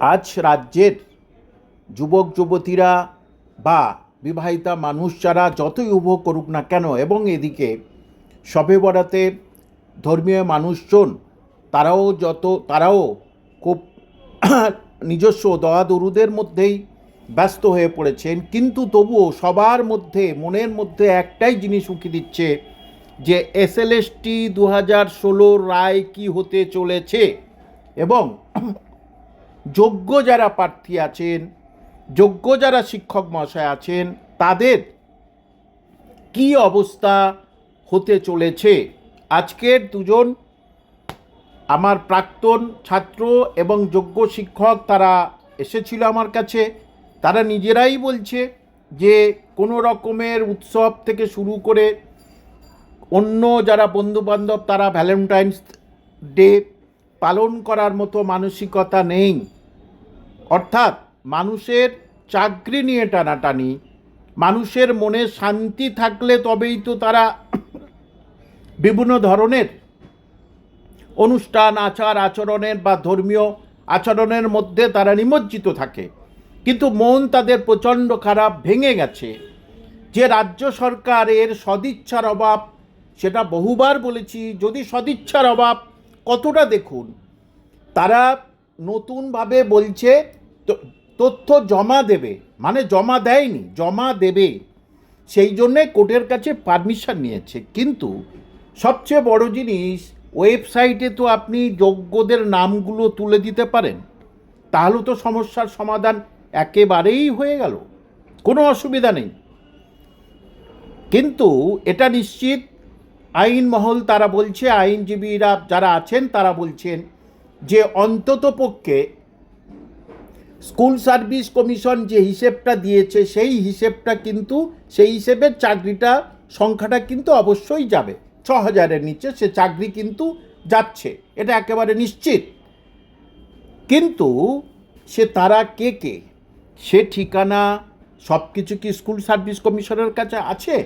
আজ রাজ্যের যুবক, যুবতীরা বা বিবাহিতা মানুষ যারা যতই উপভোগ করুক না কেন এবং এদিকে শবে বরাতে ধর্মীয় মানুষজন, তারাও যত, তারাও খুব নিজস্ব দয়া দরুদের মধ্যেই ব্যস্ত হয়ে পড়েছেন। কিন্তু তবুও সবার মধ্যে, মনের মধ্যে একটাই জিনিস উঁকি দিচ্ছে যে এসএলএসটি দু হাজার রায় কী হতে চলেছে এবং যোগ্য যারা প্রার্থী আছেন, যোগ্য যারা শিক্ষক মহাশয় আছেন, তাদের কি অবস্থা হতে চলেছে? আজকের দুজন আমার প্রাক্তন ছাত্র এবং যোগ্য শিক্ষক তারা এসেছিল আমার কাছে। তারা নিজেরাই বলছে যে, কোনো রকমের উৎসব থেকে শুরু করে অন্য যারা বন্ধুবান্ধব তারা ভ্যালেন্টাইন্স ডে পালন করার মতো মানসিকতা নেই। অর্থাৎ মানুষের চাকরি নিয়ে টানাটানি, মানুষের মনে শান্তি থাকলে তবেই তো তারা বিভিন্ন ধরনের অনুষ্ঠান, আচার, আচরণের বা ধর্মীয় আচরণের মধ্যে তারা নিমজ্জিত থাকে। কিন্তু মন তাদের প্রচণ্ড খারাপ ভেঙে গেছে। যে রাজ্য সরকারের সদিচ্ছার অভাব, সেটা বহুবার বলেছি, যদি সদিচ্ছার অভাব, কতটা দেখুন? তারা নতুনভাবে বলছে তথ্য জমা দেবে মানে জমা দেয়নি, জমা দেবে। সেই জন্যে কোর্টের কাছে পারমিশন নিয়েছে। কিন্তু সবচেয়ে বড় জিনিস, ওয়েবসাইটে তো আপনি যোগ্যদের নামগুলো তুলে দিতে পারেন। তাহলে তো সমস্যার সমাধান একেবারেই হয়ে গেল। কোনো অসুবিধা নেই। কিন্তু এটা নিশ্চিত, আইন মহল তারা বলছে, আইনজীবীরা যারা আছেন তারা বলছেন যে অন্তত পক্ষে স্কুল সার্ভিস কমিশন যে হিসেবটা দিয়েছে, সেই হিসেবটা কিন্তু, সেই হিসেবে চাকরিটা, সংখ্যাটা কিন্তু অবশ্যই যাবে। ছ হাজারের নিচে সে চাকরি কিন্তু যাচ্ছে। এটা একেবারে নিশ্চিত। কিন্তু সে তারা কে কে? সে ঠিকানা সব কিছু কি স্কুল সার্ভিস কমিশনের কাছে আছে?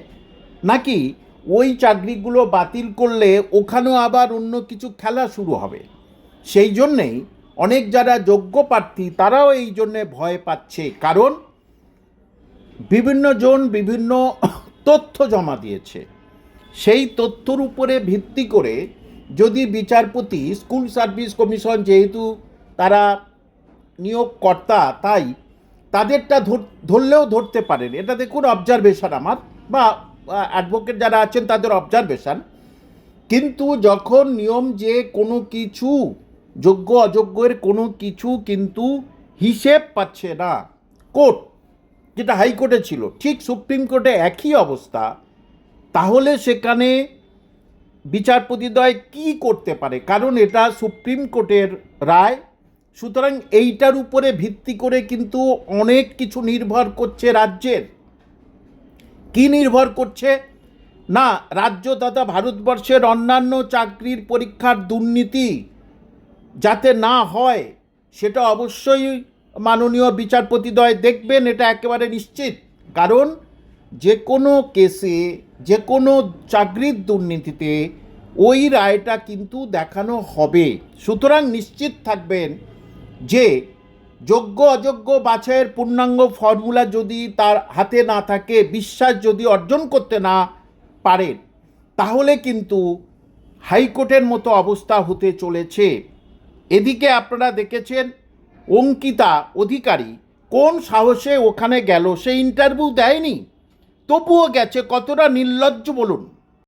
নাকি ওই চাকরিগুলো বাতিল করলে ওখানেও আবার অন্য কিছু খেলা শুরু হবে? সেই জন্যেই অনেক যারা যোগ্য প্রার্থী, তারাও এই জন্যে ভয় পাচ্ছে। কারণ বিভিন্ন জন বিভিন্ন তথ্য জমা দিয়েছে। সেই তথ্যর উপরে ভিত্তি করে যদি বিচারপতি, স্কুল সার্ভিস কমিশন যেহেতু তারা নিয়োগকর্তা, তাই তাদেরটা ধর- ধরলেও ধরতে পারেন। এটা দেখুন অবজারভেশন আমার, বা অ্যাডভোকেট যারা আছেন তাদের অবজারভেশন কিন্তু যখন নিয়ম যে কোনো কিছু যোগ্য, অযোগ্যের কোনো কিছু কিন্তু হিসেব পাচ্ছে না। কোর্ট, যেটা হাইকোর্টে ছিল, ঠিক সুপ্রিম কোর্টে একই অবস্থা। তাহলে সেখানে বিচারপতিদ্বয় কি করতে পারে? কারণ এটা সুপ্রিম কোর্টের রায়। সুতরাং এইটার উপরে ভিত্তি করে কিন্তু অনেক কিছু নির্ভর করছে রাজ্যের। কি নির্ভর করছে? না, রাজ্য তথা ভারতবর্ষের অন্যান্য চাকরির পরীক্ষার দুর্নীতি। যাতে না হয়, সেটা অবশ্যই মাননীয় বিচারপতিদ্বয় দেখবেন, এটা একেবারে নিশ্চিত। কারণ যে কোনো কেসে, যে কোনো চাকরির দুর্নীতিতে ওই রায়টা কিন্তু দেখানো হবে। সুতরাং নিশ্চিত থাকবেন যে যোগ্য, অযোগ্য বাছাইয়ের পূর্ণাঙ্গ ফর্মুলা যদি তার হাতে না থাকে, বিশ্বাস যদি অর্জন করতে না পারেন, তাহলে কিন্তু হাইকোর্টের মতো অবস্থা হতে চলেছে। এদিকে আপনারা দেখেছেন অঙ্কিতা অধিকারী কোন সাহসে ওখানে গেল? সে ইন্টারভিউ দেয়নি। তবুও গেছে কতটা নির্লজ্জ বলুন।